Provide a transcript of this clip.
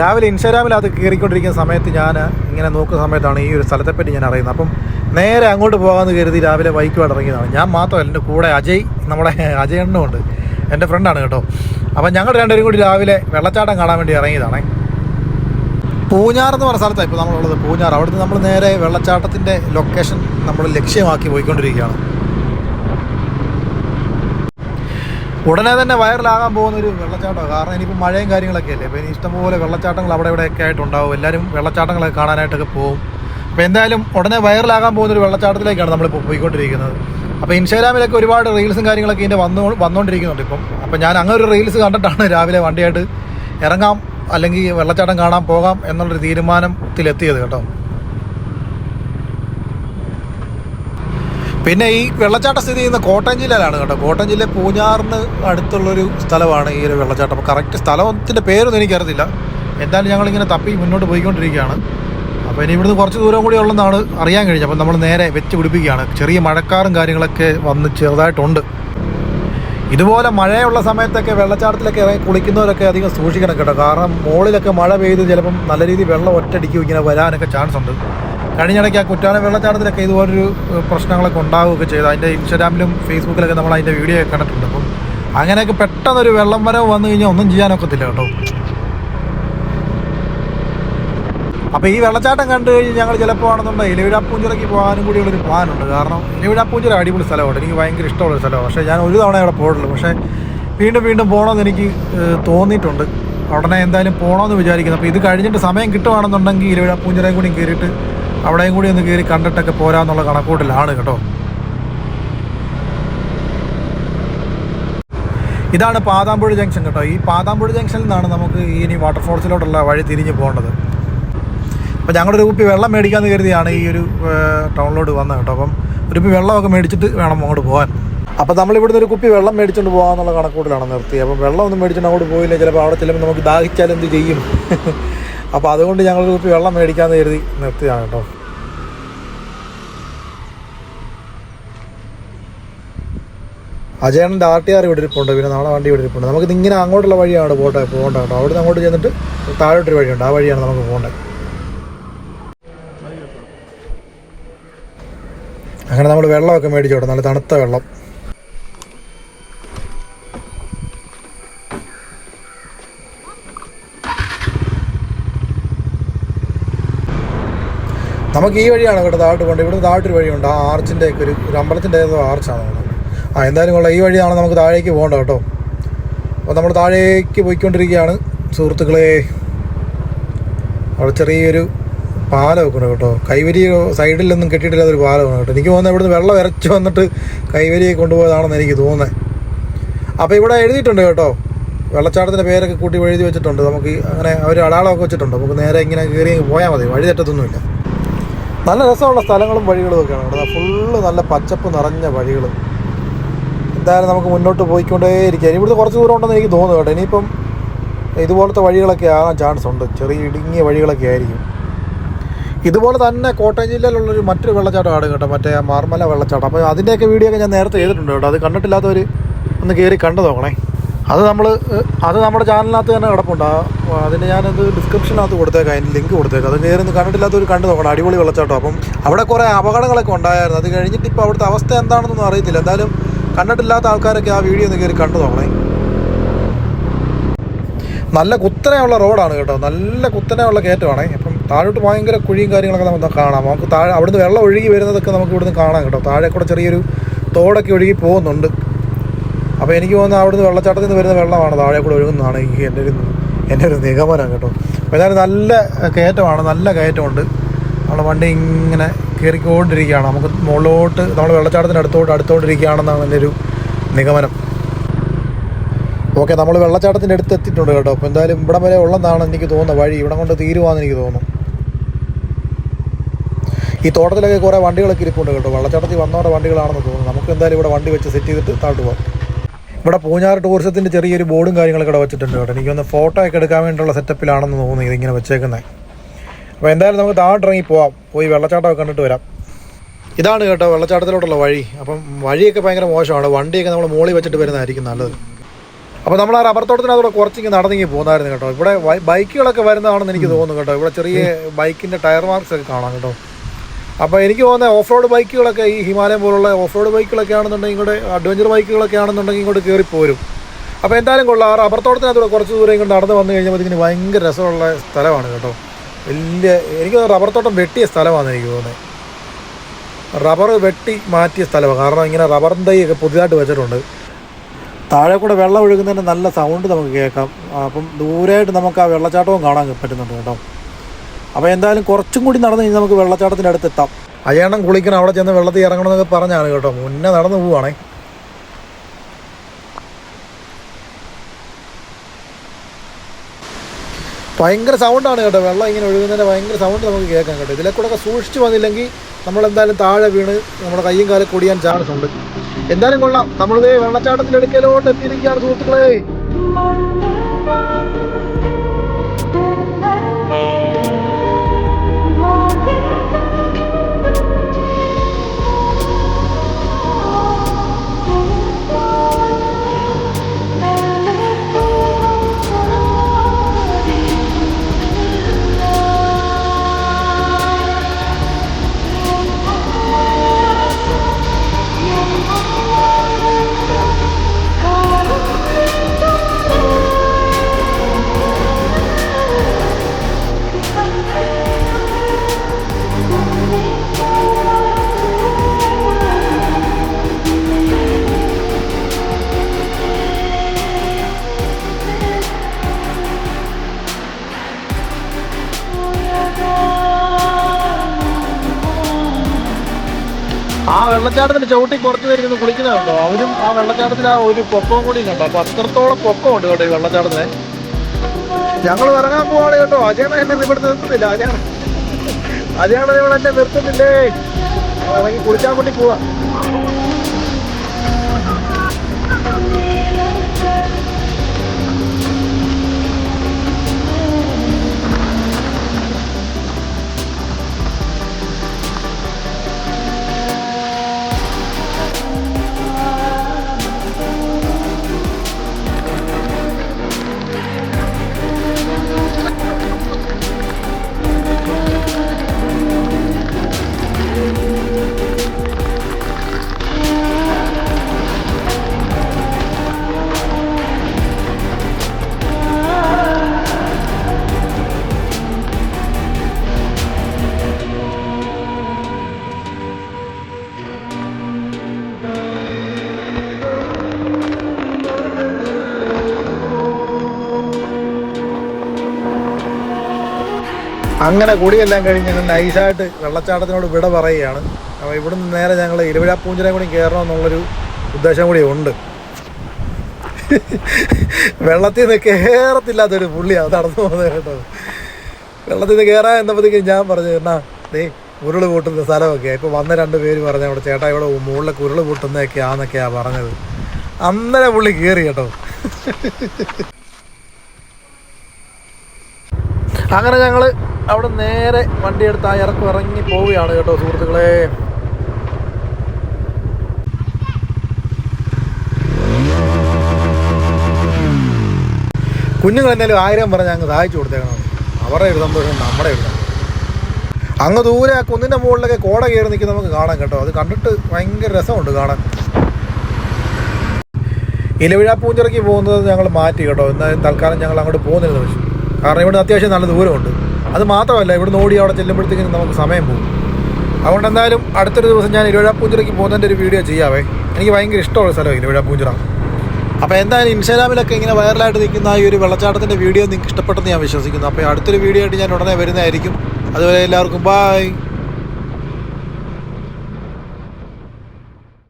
രാവിലെ ഇൻസ്റ്റാഗ്രാമിൽ അത് കയറിക്കൊണ്ടിരിക്കുന്ന സമയത്ത് ഞാൻ ഇങ്ങനെ നോക്കുന്ന സമയത്താണ് ഈ ഒരു സ്ഥലത്തെപ്പറ്റി ഞാൻ അറിയുന്നത്. അപ്പം നേരെ അങ്ങോട്ട് പോകാമെന്ന് കരുതി രാവിലെ ബൈക്കുമായിട്ട് ഇറങ്ങിയതാണ്. ഞാൻ മാത്രമല്ല എന്റെ കൂടെ അജയ് നമ്മുടെ അജയ് ഉണ്ട് എന്റെ ഫ്രണ്ടാണ് കേട്ടോ. അപ്പം ഞങ്ങൾ രണ്ടുപേരും കൂടി രാവിലെ വെള്ളച്ചാട്ടം കാണാൻ വേണ്ടി ഇറങ്ങിയതാണ്. പൂഞ്ഞാർ എന്ന് പറഞ്ഞ സ്ഥലത്താണ് ഇപ്പോൾ നമ്മളുള്ളത്. പൂഞ്ഞാർ അവിടുന്ന് നമ്മൾ നേരെ വെള്ളച്ചാട്ടത്തിന്റെ ലൊക്കേഷൻ നമ്മൾ ലക്ഷ്യമാക്കി പോയിക്കൊണ്ടിരിക്കുകയാണ്. ഉടനെ തന്നെ വൈറലാകാൻ പോകുന്ന ഒരു വെള്ളച്ചാട്ടമാണ് കാരണം ഇനിയിപ്പോൾ മഴയും കാര്യങ്ങളൊക്കെ അല്ലേ? അപ്പോൾ ഇനി ഇഷ്ടംപോലെ വെള്ളച്ചാട്ടങ്ങൾ അവിടെ ഇവിടെയൊക്കെ ആയിട്ടുണ്ടാവും. എല്ലാവരും വെള്ളച്ചാട്ടങ്ങളൊക്കെ കാണാനായിട്ടൊക്കെ പോകും. അപ്പോൾ എന്തായാലും ഉടനെ വൈറലാകാൻ പോകുന്ന ഒരു വെള്ളച്ചാട്ടത്തിലേക്കാണ് നമ്മളിപ്പോൾ പോയിക്കൊണ്ടിരിക്കുന്നത്. അപ്പോൾ ഇൻസ്റ്റാഗ്രാമിലൊക്കെ ഒരുപാട് റീൽസും കാര്യങ്ങളൊക്കെ ഇതിന്റെ വന്നു വന്നുകൊണ്ടിരിക്കുന്നുണ്ട് ഇപ്പം. അപ്പോൾ ഞാൻ അങ്ങനെ ഒരു റീൽസ് കണ്ടിട്ടാണ് രാവിലെ വണ്ടിയായിട്ട് ഇറങ്ങാം അല്ലെങ്കിൽ വെള്ളച്ചാട്ടം കാണാൻ പോകാം എന്നുള്ളൊരു തീരുമാനത്തിലെത്തിയത് കേട്ടോ. പിന്നെ ഈ വെള്ളച്ചാട്ടം സ്ഥിതി ചെയ്യുന്ന കോട്ടയം ജില്ലയിലാണ് കേട്ടോ. കോട്ടയം ജില്ല പൂഞ്ഞാറിന് അടുത്തുള്ളൊരു സ്ഥലമാണ് ഈ ഒരു വെള്ളച്ചാട്ടം. അപ്പോൾ കറക്റ്റ് സ്ഥലത്തിന്റെ പേരൊന്നും എനിക്കറിയത്തില്ല. എന്തായാലും ഞങ്ങളിങ്ങനെ തപ്പി മുന്നോട്ട് പോയിക്കൊണ്ടിരിക്കുകയാണ്. അപ്പോൾ ഇനി ഇവിടുന്ന് കുറച്ച് ദൂരം കൂടി ഉള്ളതെന്നാണ് അറിയാൻ കഴിഞ്ഞത്. അപ്പോൾ നമ്മൾ നേരെ വെച്ച് പിടിപ്പിക്കുകയാണ്. ചെറിയ മഴക്കാറും കാര്യങ്ങളൊക്കെ വന്ന് ചെറുതായിട്ടുണ്ട്. ഇതുപോലെ മഴയുള്ള സമയത്തൊക്കെ വെള്ളച്ചാട്ടത്തിലൊക്കെ ഇറങ്ങി കുളിക്കുന്നവരൊക്കെ അധികം സൂക്ഷിക്കണം കേട്ടോ. കാരണം മുകളിലൊക്കെ മഴ പെയ്ത് ചിലപ്പം നല്ല രീതിയിൽ വെള്ളം ഒറ്റടിക്കും ഇങ്ങനെ വരാനൊക്കെ ചാൻസ് ഉണ്ട്. കഴിഞ്ഞിടയ്ക്ക് ആ കുറ്റാന വെള്ളച്ചാട്ടത്തിലൊക്കെ ഇതുപോലൊരു പ്രശ്നങ്ങളൊക്കെ ഉണ്ടാവുകയൊക്കെ ചെയ്തു. അതിന്റെ ഇൻസ്റ്റാഗ്രാമിലും ഫേസ്ബുക്കിലൊക്കെ നമ്മൾ അതിന്റെ വീഡിയോ ഒക്കെ കണ്ടിട്ടുണ്ട്. അപ്പം അങ്ങനെയൊക്കെ പെട്ടെന്നൊരു വെള്ളം വരവ് വന്നു കഴിഞ്ഞാൽ ഒന്നും ചെയ്യാനൊക്കത്തില്ല കേട്ടോ. അപ്പോൾ ഈ വെള്ളച്ചാട്ടം കണ്ടു കഴിഞ്ഞ് ഞങ്ങൾ ചിലപ്പോൾ ആണെന്നുണ്ടെങ്കിൽ ഇലവിഴാപ്പൂഞ്ചിറയ്ക്ക് പോകാനും കൂടിയുള്ളൊരു പ്ലാനുണ്ട്. കാരണം ഇലവിഴാപ്പൂഞ്ചിറ അടിപൊളി സ്ഥലമാണ്. എനിക്ക് ഭയങ്കര ഇഷ്ടമുള്ളൊരു സ്ഥലമാണ്. പക്ഷേ ഞാൻ ഒരു തവണ അവിടെ പോയിട്ടുള്ളൂ. പക്ഷേ വീണ്ടും വീണ്ടും പോകണമെന്ന് എനിക്ക് തോന്നിയിട്ടുണ്ട്. ഉടനെ എന്തായാലും പോകണമെന്ന് വിചാരിക്കുന്നു. അപ്പോൾ ഇത് കഴിഞ്ഞിട്ട് സമയം കിട്ടുവാണെന്നുണ്ടെങ്കിൽ ഇലവിഴാപ്പൂഞ്ചിറയും കൂടി കയറിയിട്ട് അവിടെയും കൂടി ഒന്ന് കയറി കണ്ടിട്ടൊക്കെ പോരാന്നുള്ള കണക്കൂട്ടിലാണ് കേട്ടോ. ഇതാണ് പാതാമ്പുഴ ജംഗ്ഷൻ കേട്ടോ. ഈ പാതാമ്പുഴ ജംഗ്ഷനിൽ നിന്നാണ് നമുക്ക് ഇനി വാട്ടർഫോൾസിലോട്ടുള്ള വഴി തിരിഞ്ഞു പോകേണ്ടത്. അപ്പോൾ ഞങ്ങളൊരു കുപ്പി വെള്ളം മേടിക്കാമെന്ന് കരുതിയാണ് ഈ ഒരു ടൗണിലോട്ട് വന്നത് കേട്ടോ. അപ്പം ഒരു കുപ്പി വെള്ളമൊക്കെ മേടിച്ചിട്ട് വേണം അങ്ങോട്ട് പോകാൻ. അപ്പോൾ നമ്മൾ ഇവിടുന്ന് ഒരു കുപ്പി വെള്ളം മേടിച്ചുകൊണ്ട് പോകാമെന്നുള്ള കണക്കൂട്ടിലാണ് നിർത്തി അപ്പം വെള്ളം ഒന്നും മേടിച്ചിട്ട് അങ്ങോട്ട് പോയില്ല. ചിലപ്പോൾ അവിടെ ചെല്ലുമ്പോൾ നമുക്ക് ദാഹിച്ചാൽ എന്ത് ചെയ്യും? അപ്പോൾ അതുകൊണ്ട് ഞങ്ങളൊരു കുപ്പി വെള്ളം മേടിക്കാമെന്ന് കരുതി നിർത്തിയാണ് കേട്ടോ. അജയണ്ണന്റെ ആർ ടി ആർ ഇവിടെ ഇരിപ്പുണ്ട് പിന്നെ നമ്മളെ വണ്ടി ഇവിടെ ഇരിപ്പുണ്ട്. നമുക്ക് ഇങ്ങനെ അങ്ങോട്ടുള്ള വഴിയാണ് പോട്ടെ പോകേണ്ട കേട്ടോ. അവിടെ നിന്ന് അങ്ങോട്ട് ചെന്നിട്ട് താഴോട്ടൊരു വഴിയുണ്ട് ആ വഴിയാണ് നമുക്ക് പോകേണ്ടത്. അങ്ങനെ നമ്മൾ വെള്ളമൊക്കെ മേടിച്ചോട്ടെ നല്ല തണുത്ത വെള്ളം. നമുക്ക് ഈ വഴിയാണ് കേട്ടോ താഴോട്ട് പോകേണ്ടത്. ഇവിടുന്ന് താഴോട്ടൊരു വഴിയുണ്ട് ആ ആർച്ചിന്റെ ഒക്കെ ഒരു അമ്പലത്തിന്റെ ഏതോ ആർച്ചാണ് ആ എന്തായാലും കൊള്ളാം. ഈ വഴിയാണ് നമുക്ക് താഴേക്ക് പോകേണ്ട കേട്ടോ. അപ്പോൾ നമ്മൾ താഴേക്ക് പോയിക്കൊണ്ടിരിക്കുകയാണ്. സുഹൃത്തുക്കളെ അവിടെ ചെറിയൊരു പാലം ഉണ്ട് കേട്ടോ. കൈവരി സൈഡിലൊന്നും കെട്ടിയിട്ടില്ലാത്തൊരു പാലമാണ് കേട്ടോ. എനിക്ക് തോന്നുന്നത് ഇവിടുന്ന് വെള്ളം ഇറച്ചു വന്നിട്ട് കൈവരിയെ കൊണ്ടുപോയതാണെന്ന് എനിക്ക് തോന്നുന്നത് അപ്പോൾ ഇവിടെ എഴുതിയിട്ടുണ്ട് കേട്ടോ. വെള്ളച്ചാട്ടത്തിന്റെ പേരൊക്കെ കൂട്ടി എഴുതി വെച്ചിട്ടുണ്ട്. നമുക്ക് അങ്ങനെ അവർ അടാളമൊക്കെ വെച്ചിട്ടുണ്ട്. നമുക്ക് നേരെ ഇങ്ങനെ കയറി പോയാൽ മതി. വഴി തെറ്റത്തൊന്നുമില്ല. നല്ല രസമുള്ള സ്ഥലങ്ങളും വഴികളും ഒക്കെയാണ്. ഇവിടെ ഫുള്ള് നല്ല പച്ചപ്പ് നിറഞ്ഞ വഴികൾ എന്തായാലും നമുക്ക് മുന്നോട്ട് പോയിക്കൊണ്ടേയിരിക്കുക ഇനി ഇവിടുത്തെ കുറച്ച് ദൂരം ഉണ്ടെന്ന് എനിക്ക് തോന്നുന്നു കേട്ടോ. ഇനിയിപ്പം ഇതുപോലത്തെ വഴികളൊക്കെ ആകാൻ ചാൻസ് ഉണ്ട്. ചെറിയ ഇടുങ്ങിയ വഴികളൊക്കെ ആയിരിക്കും. ഇതുപോലെ തന്നെ കോട്ടയം ജില്ലയിലുള്ളൊരു മറ്റൊരു വെള്ളച്ചാട്ടമാണ് കേട്ടോ. മറ്റേ മാർമല വെള്ളച്ചാട്ടം. അപ്പോൾ അതിന്റെയൊക്കെ വീഡിയോ ഒക്കെ ഞാൻ നേരത്തെ ചെയ്തിട്ടുണ്ട് കേട്ടോ. അത് കണ്ടിട്ടില്ലാത്തവർ ഒന്ന് കയറി കണ്ടു നോക്കണേ. അത് നമ്മൾ അത് നമ്മുടെ ചാനലിനകത്ത് തന്നെ കിടപ്പുണ്ട്. അതിന് ഞാനത് ഡിസ്ക്രിപ്ഷനകത്ത് കൊടുത്തേക്കാം. അതിന് ലിങ്ക് കൊടുത്തേക്കാം. അത് കയറി ഒന്ന് കണ്ടു നോക്കണം. അടിപൊളി വെള്ളച്ചാട്ടം. അപ്പം അവിടെ കുറേ അപകടങ്ങളൊക്കെ ഉണ്ടായിരുന്നു അത് കഴിഞ്ഞിട്ട് ഇപ്പോൾ അവിടുത്തെ അവസ്ഥ എന്താണെന്നൊന്നും അറിയത്തില്ല. എന്തായാലും കണ്ടിട്ടില്ലാത്ത ആൾക്കാരൊക്കെ ആ വീഡിയോ ഒന്ന് കയറി കണ്ടു നോക്കണേ നല്ല കുത്തനെയുള്ള റോഡാണ് കേട്ടോ. നല്ല കുത്തനെയുള്ള കയറ്റമാണേ. അപ്പം താഴോട്ട് ഭയങ്കര കുഴിയും കാര്യങ്ങളൊക്കെ നമുക്ക് കാണാം. നമുക്ക് താഴെ അവിടുന്ന് വെള്ളം ഒഴുകി വരുന്നതൊക്കെ നമുക്ക് ഇവിടുന്ന് കാണാം കേട്ടോ. താഴെ കൂടെ ചെറിയൊരു തോടൊക്കെ ഒഴുകി പോകുന്നുണ്ട്. അപ്പോൾ എനിക്ക് തോന്നുന്നത് അവിടുന്ന് വെള്ളച്ചാട്ടത്തിൽ നിന്ന് വരുന്ന വെള്ളമാണ് താഴെ കൂടെ ഒഴുകുന്നതാണ് എനിക്ക് എന്റെ ഒരു എന്റെ ഒരു നിഗമനം കേട്ടോ. അപ്പോൾ ഏതായാലും നല്ല കയറ്റമാണ്. നല്ല കയറ്റമുണ്ട്. നമ്മുടെ വണ്ടി ഇങ്ങനെ കയറിക്കൊണ്ടിരിക്കുകയാണ്. നമുക്ക് മുകളിലോട്ട് നമ്മൾ വെള്ളച്ചാട്ടത്തിന് അടുത്തോട്ട് അടുത്തോണ്ടിരിക്കുകയാണെന്നാണ് എന്റെ ഒരു നിഗമനം. ഓക്കെ നമ്മൾ വെള്ളച്ചാട്ടത്തിന്റെ അടുത്ത് എത്തിയിട്ടുണ്ട് കേട്ടോ. അപ്പോൾ എന്തായാലും ഇവിടെ വരെ ഉള്ളതാണ് എനിക്ക് തോന്നുന്നത് വഴി ഇവിടെ കൊണ്ട് തീരുവാന്ന് എനിക്ക് തോന്നുന്നു. ഈ തോട്ടത്തിലൊക്കെ കുറേ വണ്ടികളൊക്കെ ഇരിപ്പുണ്ട് കേട്ടോ. വെള്ളച്ചാട്ടത്തിൽ വന്നവരുടെ വണ്ടികളാണെന്ന് തോന്നുന്നു. നമുക്ക് എന്തായാലും ഇവിടെ വണ്ടി വെച്ച് സെറ്റ് ചെയ്തിട്ട് താഴ്ത്തു പോകാം ഇവിടെ പൂഞ്ഞാറ് ടൂറിസത്തിന്റെ ചെറിയൊരു ബോർഡും കാര്യങ്ങളൊക്കെ ഇവിടെ വെച്ചിട്ടുണ്ട് കേട്ടോ. എനിക്കൊന്ന് ഫോട്ടോ ഒക്കെ എടുക്കാൻ വേണ്ടിയുള്ള സെറ്റപ്പിലാണെന്ന് തോന്നുന്നു ഇതിങ്ങനെ വെച്ചേക്കുന്നത് അപ്പോൾ എന്തായാലും നമുക്ക് താഴോട്ടിറങ്ങി പോവാം. പോയി വെള്ളച്ചാട്ടമൊക്കെ കണ്ടിട്ട് വരാം. ഇതാണ് കേട്ടോ വെള്ളച്ചാട്ടത്തിലോട്ടുള്ള വഴി. അപ്പം വഴിയൊക്കെ ഭയങ്കര മോശമാണ്. വണ്ടിയൊക്കെ നമ്മൾ മുകളിൽ വെച്ചിട്ട് വരുന്നതായിരിക്കും നല്ലത്. അപ്പോൾ നമ്മൾ ആ റബ്ബർത്തോട്ടത്തിനകത്തോടെ കുറച്ചിങ്ങ് നടന്നിങ്ങി പോകുന്നായിരുന്നു കേട്ടോ. ഇവിടെ ബൈക്കുകളൊക്കെ വരുന്നതാണെന്ന് എനിക്ക് തോന്നുന്നു കേട്ടോ. ഇവിടെ ചെറിയ ബൈക്കിന്റെ ടയർ മാർക്സ് ഒക്കെ കാണാം കേട്ടോ. അപ്പോൾ എനിക്ക് തോന്നുന്നത് ഓഫ് റോഡ് ബൈക്കുകളൊക്കെ ഈ ഹിമാലയം പോലുള്ള ഓഫ് റോഡ് ബൈക്കുകളൊക്കെ ആണെന്നുണ്ടെങ്കിൽ ഇങ്ങോട്ട് അഡ്വഞ്ചർ ബൈക്കുകളൊക്കെ ആണെന്നുണ്ടെങ്കിൽ ഇങ്ങോട്ട് കയറി പോരും. അപ്പോൾ എന്തായാലും കൊള്ളാം. ആ റബ്ബർത്തോട്ടത്തിനകത്തോടെ കുറച്ച് ദൂരം ഇങ്ങോട്ട് നടന്ന് വന്നു കഴിഞ്ഞപ്പോൾ ഇതിന് ഭയങ്കര രസമുള്ള സ്ഥലമാണ് കേട്ടോ. വലിയ എനിക്ക് റബ്ബർ തോട്ടം വെട്ടിയ സ്ഥലമാണ് എനിക്ക് തോന്നുന്നത്. റബ്ബർ വെട്ടി മാറ്റിയ സ്ഥലമാണ്. കാരണം ഇങ്ങനെ റബ്ബർ തൈയൊക്കെ പുതിയതായിട്ട് വെച്ചിട്ടുണ്ട്. താഴെ കൂടെ വെള്ളം ഒഴുകുന്നതിന് നല്ല സൗണ്ട് നമുക്ക് കേൾക്കാം. അപ്പം ദൂരമായിട്ട് നമുക്ക് ആ വെള്ളച്ചാട്ടവും കാണാൻ പറ്റുന്നുണ്ട് കേട്ടോ. അപ്പോൾ എന്തായാലും കുറച്ചും കൂടി നടന്ന് കഴിഞ്ഞാൽ നമുക്ക് വെള്ളച്ചാട്ടത്തിന്റെ അടുത്ത് എത്താം. അയ്യണ്ണം കുളിക്കണം അവിടെ ചെന്ന് വെള്ളത്തിൽ ഇറങ്ങണമെന്നൊക്കെ പറഞ്ഞാണ് കേട്ടോ. മുന്നേ നടന്നു പോവുകയാണേ ഭയങ്കര സൗണ്ടാണ് കേട്ടോ. വെള്ളം ഇങ്ങനെ ഒഴുകുന്നതിന്റെ ഭയങ്കര സൗണ്ട് നമുക്ക് കേൾക്കാം കേട്ടോ. ഇതിലെ കൂടെ ഒക്കെ സൂക്ഷിച്ച് വന്നില്ലെങ്കിൽ നമ്മൾ എന്തായാലും താഴെ വീണ് നമ്മുടെ കയ്യും കാലം കൊടിയാൻ ചാൻസ് ഉണ്ട്. എന്തായാലും കൊള്ളാം. നമ്മളിത് വെള്ളച്ചാട്ടത്തിൽ എടുക്കലോട്ട് എത്തിയിരിക്കുകയാണ് സുഹൃത്തുക്കളെ. ആ വെള്ളച്ചാട്ടത്തിന്റെ ചവിട്ടി കുറച്ച് പേര് ഇരുന്ന് കുളിക്കുന്നുണ്ടോ അവരും ആ വെള്ളച്ചാട്ടത്തിൽ ആ ഒരു പൊക്കവും കൂടി കണ്ടോ? അപ്പൊ അത്രത്തോളം പൊക്കമുണ്ട് കേട്ടോ ഈ വെള്ളച്ചാട്ടത്തിന് ഞങ്ങൾ ഇറങ്ങാൻ പോവാണ് കേട്ടോ. അജയണ എന്നെ ഇവിടെ നിർത്തുന്നില്ല. അജയാണ് അജയാണ് ഇവിടെ എന്നെ നിർത്തുന്നില്ലേ? ഇറങ്ങി കുളിക്കാൻ വേണ്ടി പോവാ. അങ്ങനെ കുടിയെല്ലാം കഴിഞ്ഞ് നൈസായിട്ട് വെള്ളച്ചാട്ടത്തിനോട് വിട പറയുകയാണ്. അപ്പോൾ ഇവിടുന്ന് നേരെ ഞങ്ങൾ ഇരുവിഴാപ്പൂഞ്ചിനെ കൂടി കയറണം എന്നുള്ളൊരു ഉദ്ദേശം കൂടി ഉണ്ട്. വെള്ളത്തിൽ നിന്ന് കയറത്തില്ലാത്തൊരു പുള്ളിയാണ് നടന്നു പോകുന്നത് കേട്ടത് വെള്ളത്തിൽ നിന്ന് കയറാൻ എന്നപ്പോഴത്തേക്കും ഞാൻ പറഞ്ഞു എന്നാ നീ ഉരുൾ പൂട്ടുന്ന സ്ഥലമൊക്കെ ഇപ്പോൾ വന്ന രണ്ട് പേര് പറഞ്ഞു അവിടെ ചേട്ടാ ഇവിടെ മുകളിലൊക്കെ ഉരുൾ പൂട്ടുന്നതൊക്കെയാന്നൊക്കെയാണ് പറഞ്ഞത്. അന്നേരം പുള്ളി കയറി കേട്ടോ. അങ്ങനെ ഞങ്ങൾ അവിടെ നേരെ വണ്ടി എടുത്ത് ആ ഇറക്കം ഇറങ്ങി പോവുകയാണ് കേട്ടോ സുഹൃത്തുക്കളെ. കുഞ്ഞുങ്ങൾ എന്നാലും ആയിരം പറഞ്ഞ് അങ്ങ് സഹായിച്ചു കൊടുത്തേക്കണം. അവരുടെ ഒരു സന്തോഷം നമ്മുടെ ഒരു. അങ്ങ് ദൂരെ ആ കുന്നിന്റെ മുകളിലൊക്കെ കോട കയറി നിൽക്കുന്ന നമുക്ക് കാണാം കേട്ടോ. അത് കണ്ടിട്ട് ഭയങ്കര രസമുണ്ട് കാണാൻ. ഇലവിഴ പൂഞ്ചിറക്കി പോകുന്നത് ഞങ്ങൾ മാറ്റി കേട്ടോ. എന്നാൽ തൽക്കാലം ഞങ്ങൾ അങ്ങോട്ട് പോകുന്നില്ല. പക്ഷേ കാരണം ഇവിടെ അത്യാവശ്യം നല്ല ദൂരമുണ്ട്. അത് മാത്രമല്ല ഇവിടുന്ന് ഓടി അവിടെ ചെല്ലുമ്പോഴത്തേക്കും നമുക്ക് സമയം പോകും. അതുകൊണ്ട് എന്തായാലും അടുത്തൊരു ദിവസം ഞാൻ ഇലവിഴ പൂഞ്ചിറയ്ക്ക് പോകുന്നതിന്റെ ഒരു വീഡിയോ ചെയ്യാവേ. എനിക്ക് ഭയങ്കര ഇഷ്ടമുള്ള സ്ഥലം ഇലവിഴ പൂഞ്ചിറ അപ്പോൾ എന്തായാലും ഇൻസ്റ്റാഗ്രാമിലൊക്കെ ഇങ്ങനെ വൈറലായിട്ട് നിൽക്കുന്ന ഈ ഒരു വെള്ളച്ചാട്ടത്തിന്റെ വീഡിയോ നിങ്ങൾക്ക് ഇഷ്ടപ്പെട്ടെന്ന് ഞാൻ വിശ്വസിക്കുന്നു. അപ്പോൾ അടുത്തൊരു വീഡിയോ ആയിട്ട് ഞാൻ ഉടനെ വരുന്നതായിരിക്കും. അതുവരെ എല്ലാവർക്കും ബായ്